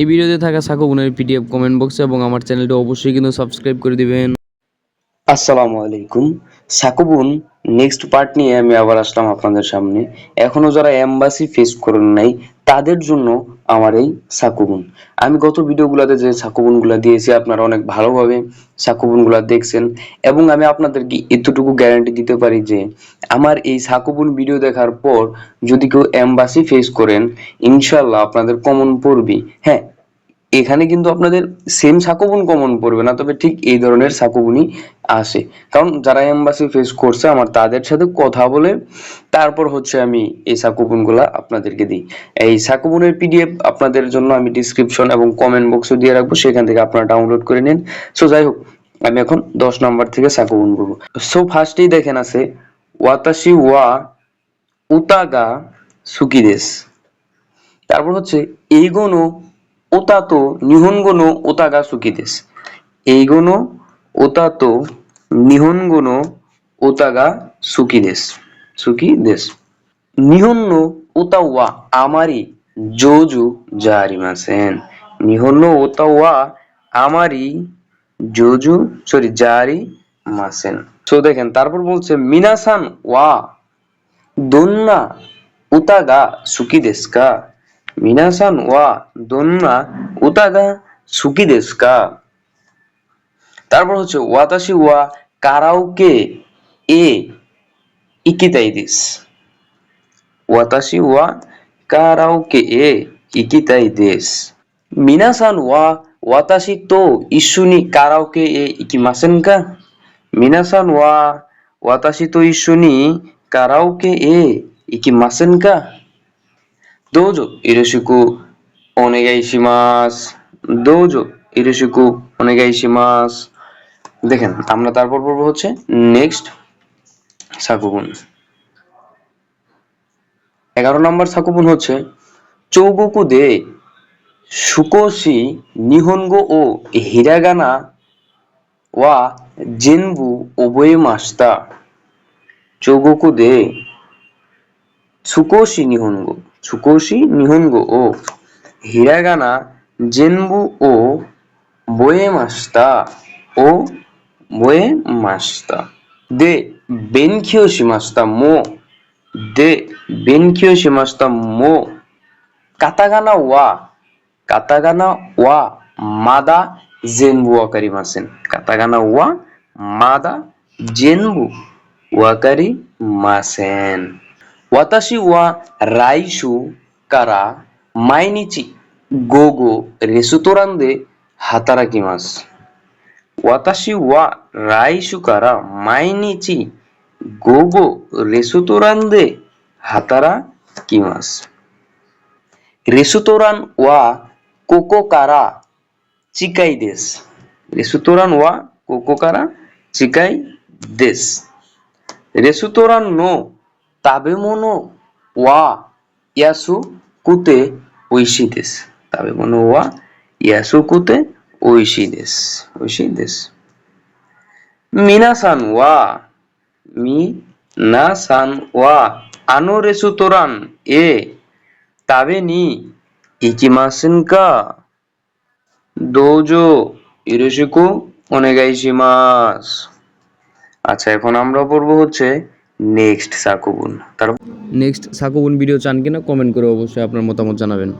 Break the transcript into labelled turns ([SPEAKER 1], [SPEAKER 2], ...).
[SPEAKER 1] এই ভিডিওতে থাকা সাকুবুনের পিডিএফ কমেন্ট বক্সে এবং আমার চ্যানেলটা অবশ্যই কিন্তু সাবস্ক্রাইব করে দিবেন।
[SPEAKER 2] আসসালামু আলাইকুম। সাকুবুন নেক্সট পার্ট নিয়ে আমি আবার আসলাম আপনাদের সামনে। এখনও যারা এম্বাসি ফেস করেন নাই, তাদের জন্য আমার এই সাকুবুন আমি গত ভিডিওগুলোতে যে সাকুবুনগুলো দিয়েছি, আপনারা অনেক ভালোভাবে সাকুবুনগুলো দেখছেন এবং আমি আপনাদেরকে এতটুকু গ্যারান্টি দিতে পারি যে, আমার এই সাকুবুন ভিডিও দেখার পর যদি কেউ এম্বাসি ফেস করেন ইনশাল্লাহ আপনাদের কমন পড়বে। হ্যাঁ এখানে কিন্তু আপনাদের সেম সাকুবুন কমন পড়বে না, তবে ঠিক এই ধরনের সাকুবুনই আসে। কারণ যারা এম্বাসি ফেস করছে, আমার তাদের সাথে কথা বলে তারপর হচ্ছে আমি এই সাকুবুনগুলা আপনাদেরকে দিই। এই সাকুবুনের পিডিএফ আপনাদের জন্য আমি ডিসক্রিপশন এবং কমেন্ট বক্সে দিয়ে রাখব, সেখান থেকে আপনারা ডাউনলোড করে নিন। সো যাই হোক, আমি এখন দশ নম্বর থেকে সাকুবুন বলব সো ফার্স্টেই দেখেন আছে, ওয়াতাশি ওয়া উতাগা সুকিদেশ। তারপর হচ্ছে, এইগোনো ওতাতো নিহনগোনো ওতাগা সুকিদেশ এইগোনো ওতাতো নিহনগোনো ওতাগা সুকিদেশ সুকিদেশ নিহন্ন ওতাওয়া আমারি জোজু জারিমাসেন। নিহন্ন ওতাওয়া আমারি জোজু সরি জারি মাসেন সো দেখেন, তারপর বলছে, মিনাসান ওয়া দোন্না উতাগা সুকি দেশ কা? মিনাসান ওয়া দোন্না উতাগা সুকি দেশ কা তারপর হচ্ছে ওয়াতাশি ওয়া কারাওকে এ ইকিতাই দিস ওয়াতাশি ওয়া কারাওকে এ ইকিতাই দেশ মিনাসান ওয়া ওয়াতাশি তো ইস্যুনি কারাওকে এ ইকিমাসেন কা মিনাসান ওয়া ওয়াতাশি তো ইস্যুনি কারাওকে এ ইকিমাসেন কা どうぞよろしくお願いします。どうぞよろしくお願いします。দেখেন আমরা তারপর পড়বো হচ্ছে নেক্সট সাকুবুন এগারো নম্বর সাকুবুন হচ্ছে চৌগকু দে সুকোশি নিহনগো ও হিরাগানা ওয়া জেনবু ওবোয়ে মাস্তা চৌগকু দে সুকোশি নিহনগো সুকোশি নিহনগো। ও হিরাগানা জেনবু ও বয়ে মাস্তা ও বয়ে মাস্তা দে বেনখিও শিমাস্তা মো। দে বেনখিও শিমাস্তা মো। কাতাগানা ওয়া কাতাগানা ওয়া মাদা, জেনবু ওয়াকারি মাসেন কাতাগানা ওয়া মাদা, জেনবু ওয়াকারি মাসেন 私は来週から毎日午後レストランで働きます。私は来週から毎日午後レストランで働きます。レストランはここから近いです。レストランはここから近いです。レストランの তাবেমনো ওয়া ইয়াসু কুতে ঐশি দেশ তাবেমনো ওয়া ইয়াসু কুতে ঐশি দেশ ঐশি দেশ মিনাসান ওয়া। মি না সান ওয়া। আনো রেসু তোরান। এ। তাবে নি ইকিমাসেন কা দোজো। ইরোশিকু অনেগাইশিমাস। আচ্ছা এখন আমরা পড়ব হচ্ছে নেক্সট সাকুবুন। তার
[SPEAKER 1] নেক্সট সাকুবুন ভিডিও চান কিনা কমেন্ট করে অবশ্যই আপনার মতামত জানাবেন।